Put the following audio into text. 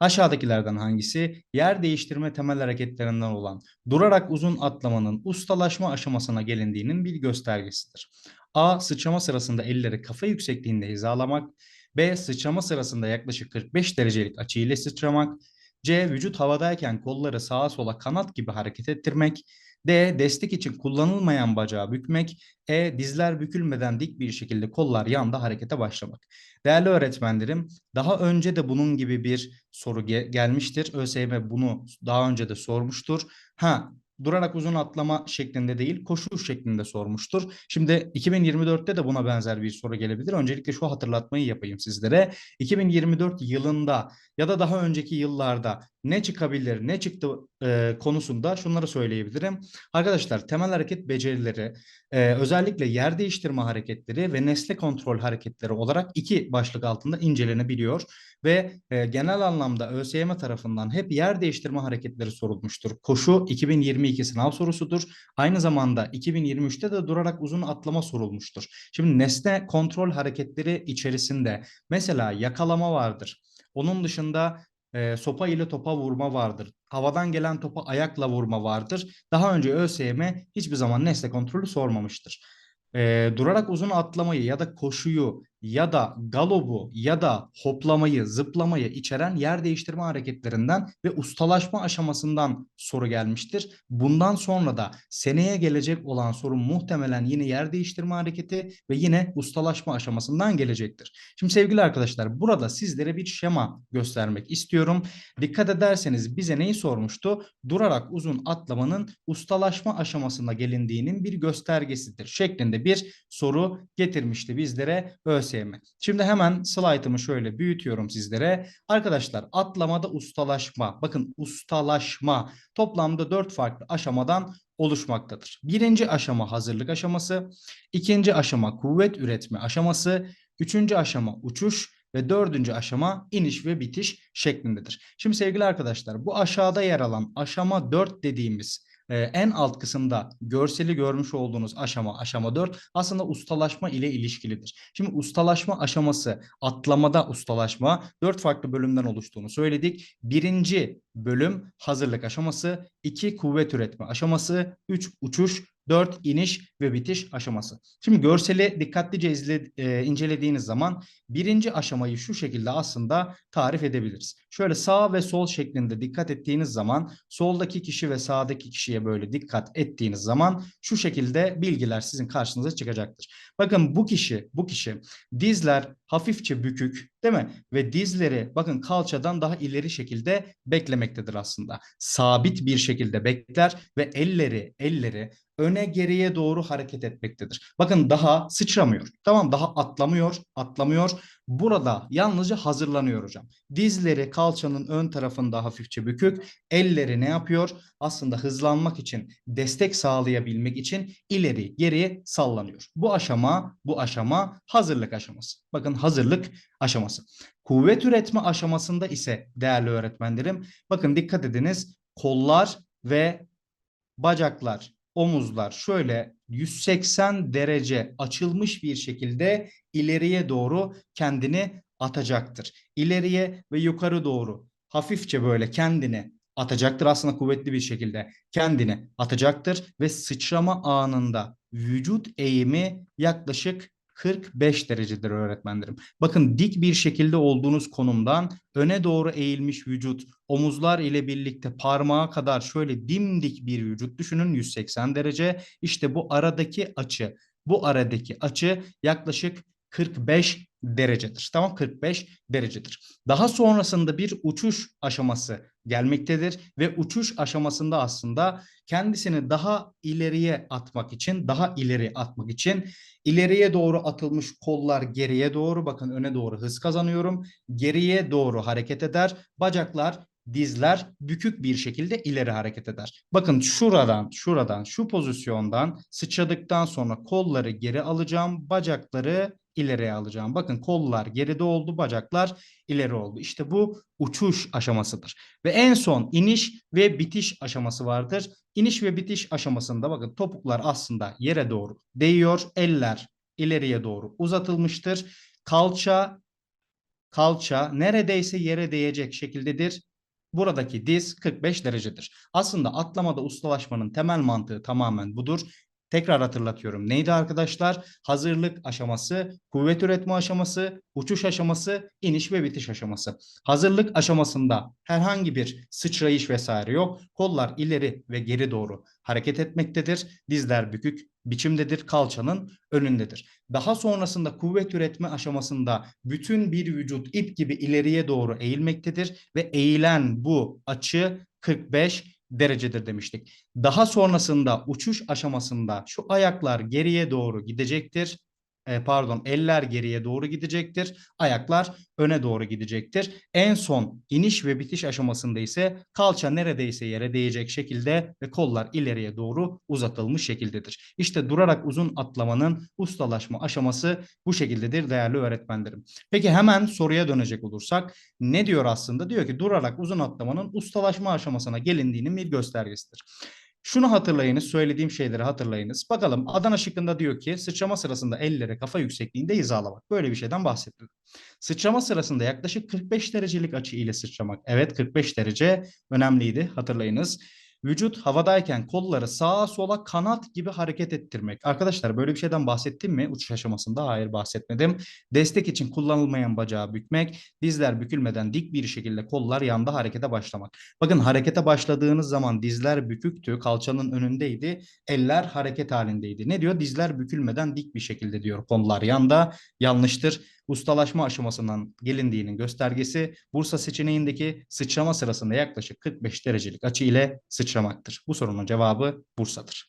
Aşağıdakilerden hangisi yer değiştirme temel hareketlerinden olan durarak uzun atlamanın ustalaşma aşamasına gelindiğinin bir göstergesidir? A. Sıçrama sırasında elleri kafa yüksekliğinde hizalamak. B. Sıçrama sırasında yaklaşık 45 derecelik açı ile sıçramak. C. Vücut havadayken kolları sağa sola kanat gibi hareket ettirmek. D. Destek için kullanılmayan bacağı bükmek. E. Dizler bükülmeden dik bir şekilde kollar yanda harekete başlamak. Değerli öğretmenlerim, daha önce de bunun gibi bir soru ge- gelmiştir. ÖSYM bunu daha önce de sormuştur. Ha, durarak uzun atlama şeklinde değil, koşu şeklinde sormuştur. Şimdi 2024'te de buna benzer bir soru gelebilir. Öncelikle şu hatırlatmayı yapayım sizlere. 2024 yılında ya da daha önceki yıllarda ne çıkabilir, ne çıktı e, konusunda şunları söyleyebilirim. Arkadaşlar temel hareket becerileri, e, özellikle yer değiştirme hareketleri ve nesne kontrol hareketleri olarak iki başlık altında incelenebiliyor ve e, genel anlamda ÖSYM tarafından hep yer değiştirme hareketleri sorulmuştur. Koşu 2022 sınav sorusudur. Aynı zamanda 2023'te de durarak uzun atlama sorulmuştur. Şimdi nesne kontrol hareketleri içerisinde mesela yakalama vardır. Onun dışında e, sopa ile topa vurma vardır. Havadan gelen topa ayakla vurma vardır. Daha önce ÖSYM hiçbir zaman nesne kontrolü sormamıştır. E, durarak uzun atlamayı ya da koşuyu ya da galobu ya da hoplamayı, zıplamayı içeren yer değiştirme hareketlerinden ve ustalaşma aşamasından soru gelmiştir. Bundan sonra da seneye gelecek olan soru muhtemelen yine yer değiştirme hareketi ve yine ustalaşma aşamasından gelecektir. Şimdi sevgili arkadaşlar burada sizlere bir şema göstermek istiyorum. Dikkat ederseniz bize neyi sormuştu? Durarak uzun atlamanın ustalaşma aşamasına gelindiğinin bir göstergesidir şeklinde bir soru getirmişti bizlere ÖSYM. Şimdi hemen slaytımı şöyle büyütüyorum sizlere. Arkadaşlar atlamada ustalaşma, bakın ustalaşma toplamda dört farklı aşamadan oluşmaktadır. Birinci aşama hazırlık aşaması, ikinci aşama kuvvet üretme aşaması, üçüncü aşama uçuş ve dördüncü aşama iniş ve bitiş şeklindedir. Şimdi sevgili arkadaşlar bu aşağıda yer alan aşama 4 dediğimiz e, en alt kısımda görseli görmüş olduğunuz aşama aşama 4 aslında ustalaşma ile ilişkilidir. Şimdi ustalaşma aşaması atlamada ustalaşma 4 farklı bölümden oluştuğunu söyledik. Birinci bölüm hazırlık aşaması, 2 kuvvet üretme aşaması, 3 uçuş, 4 iniş ve bitiş aşaması. Şimdi görseli dikkatlice izle, e, incelediğiniz zaman birinci aşamayı şu şekilde aslında tarif edebiliriz. Şöyle sağ ve sol şeklinde dikkat ettiğiniz zaman soldaki kişi ve sağdaki kişiye böyle dikkat ettiğiniz zaman şu şekilde bilgiler sizin karşınıza çıkacaktır. Bakın bu kişi, bu kişi dizler hafifçe bükük değil mi? Ve dizleri bakın kalçadan daha ileri şekilde beklemektedir aslında. Sabit bir şekilde bekler ve elleri, elleri öne geriye doğru hareket etmektedir. Bakın daha sıçramıyor. Tamam daha atlamıyor, atlamıyor. Burada yalnızca hazırlanıyor hocam. Dizleri kalçanın ön tarafında hafifçe bükük. Elleri ne yapıyor? Aslında hızlanmak için, destek sağlayabilmek için ileri geriye sallanıyor. Bu aşama, bu aşama hazırlık aşaması. Bakın hazırlık aşaması. Kuvvet üretme aşamasında ise değerli öğretmenlerim bakın dikkat ediniz kollar ve bacaklar omuzlar şöyle 180 derece açılmış bir şekilde ileriye doğru kendini atacaktır. İleriye ve yukarı doğru hafifçe böyle kendini atacaktır aslında kuvvetli bir şekilde kendini atacaktır ve sıçrama anında vücut eğimi yaklaşık 45 derecedir öğretmenlerim. Bakın dik bir şekilde olduğunuz konumdan öne doğru eğilmiş vücut, omuzlar ile birlikte parmağa kadar şöyle dimdik bir vücut düşünün 180 derece. İşte bu aradaki açı, bu aradaki açı yaklaşık 45 derecedir. Tamam 45 derecedir. Daha sonrasında bir uçuş aşaması gelmektedir ve uçuş aşamasında aslında kendisini daha ileriye atmak için, daha ileri atmak için ileriye doğru atılmış kollar geriye doğru bakın öne doğru hız kazanıyorum. Geriye doğru hareket eder. Bacaklar dizler bükük bir şekilde ileri hareket eder. Bakın şuradan, şuradan, şu pozisyondan sıçradıktan sonra kolları geri alacağım, bacakları ileriye alacağım. Bakın kollar geride oldu, bacaklar ileri oldu. İşte bu uçuş aşamasıdır. Ve en son iniş ve bitiş aşaması vardır. İniş ve bitiş aşamasında bakın topuklar aslında yere doğru değiyor. Eller ileriye doğru uzatılmıştır. Kalça kalça neredeyse yere değecek şekildedir. Buradaki diz 45 derecedir. Aslında atlamada ustalaşmanın temel mantığı tamamen budur. Tekrar hatırlatıyorum. Neydi arkadaşlar? Hazırlık aşaması, kuvvet üretme aşaması, uçuş aşaması, iniş ve bitiş aşaması. Hazırlık aşamasında herhangi bir sıçrayış vesaire yok. Kollar ileri ve geri doğru hareket etmektedir. Dizler bükük biçimdedir, kalçanın önündedir. Daha sonrasında kuvvet üretme aşamasında bütün bir vücut ip gibi ileriye doğru eğilmektedir ve eğilen bu açı 45 derecedir demiştik. Daha sonrasında uçuş aşamasında şu ayaklar geriye doğru gidecektir. E, pardon eller geriye doğru gidecektir. Ayaklar öne doğru gidecektir. En son iniş ve bitiş aşamasında ise kalça neredeyse yere değecek şekilde ve kollar ileriye doğru uzatılmış şekildedir. İşte durarak uzun atlamanın ustalaşma aşaması bu şekildedir değerli öğretmenlerim. Peki hemen soruya dönecek olursak ne diyor aslında? Diyor ki durarak uzun atlamanın ustalaşma aşamasına gelindiğinin bir göstergesidir. Şunu hatırlayınız, söylediğim şeyleri hatırlayınız. Bakalım Adana şıkkında diyor ki sıçrama sırasında elleri kafa yüksekliğinde hizalamak. Böyle bir şeyden bahsettik. Sıçrama sırasında yaklaşık 45 derecelik açı ile sıçramak. Evet 45 derece önemliydi hatırlayınız. Vücut havadayken kolları sağa sola kanat gibi hareket ettirmek. Arkadaşlar böyle bir şeyden bahsettim mi uçuş aşamasında? Hayır bahsetmedim. Destek için kullanılmayan bacağı bükmek, dizler bükülmeden dik bir şekilde kollar yanda harekete başlamak. Bakın harekete başladığınız zaman dizler büküktü, kalçanın önündeydi, eller hareket halindeydi. Ne diyor? Dizler bükülmeden dik bir şekilde diyor. Kollar yanda. Yanlıştır ustalaşma aşamasından gelindiğinin göstergesi Bursa seçeneğindeki sıçrama sırasında yaklaşık 45 derecelik açı ile sıçramaktır. Bu sorunun cevabı Bursa'dır.